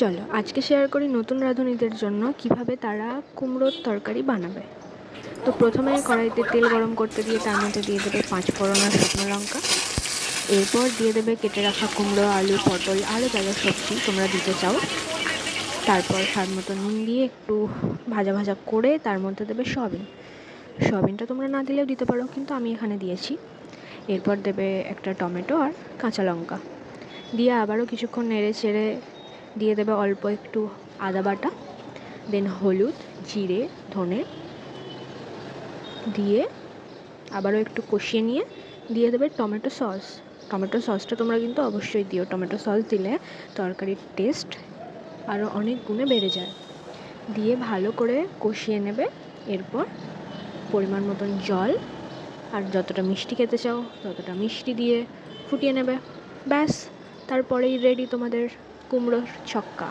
চলো, আজকে শেয়ার করি নতুন রাঁধুনিদের জন্য কীভাবে তারা কুমড়োর তরকারি বানাবে। তো প্রথমে কড়াইতে তেল গরম করতে দিয়ে তার মধ্যে দিয়ে দেবে পাঁচ ফোড়ন আর শুকনো লঙ্কা। এরপর দিয়ে দেবে কেটে রাখা কুমড়ো, আলু, পটল আরও যা যা সবজি তোমরা দিতে চাও। তারপর স্বাদ মতো নুন দিয়ে একটু ভাজা ভাজা করে তার মধ্যে দেবে সয়াবিন। সয়াবিনটা তোমরা না দিলেও দিতে পারো, কিন্তু আমি এখানে দিয়েছি। এরপর দেবে একটা টমেটো আর কাঁচা লঙ্কা। দিয়ে আবারও কিছুক্ষণ নেড়ে চেড়ে দিয়ে দেবে অল্প একটু আদা বাটা দেন হলুদ, জিরে, ধনে দিয়ে আবারও একটু কষিয়ে নিয়ে দিয়ে দেবে টমেটো সস। টমেটো সসটা তোমরা কিন্তু অবশ্যই দিও। টমেটো সস দিলে তরকারির টেস্ট আরও অনেক গুণে বেড়ে যায়। দিয়ে ভালো করে কষিয়ে নেবে। এরপর পরিমাণ মতন জল আর যতটা মিষ্টি খেতে চাও ততটা মিষ্টি দিয়ে ফুটিয়ে নেবে। ব্যাস, তারপরেই রেডি তোমাদের কুমড়োর ছক্কা।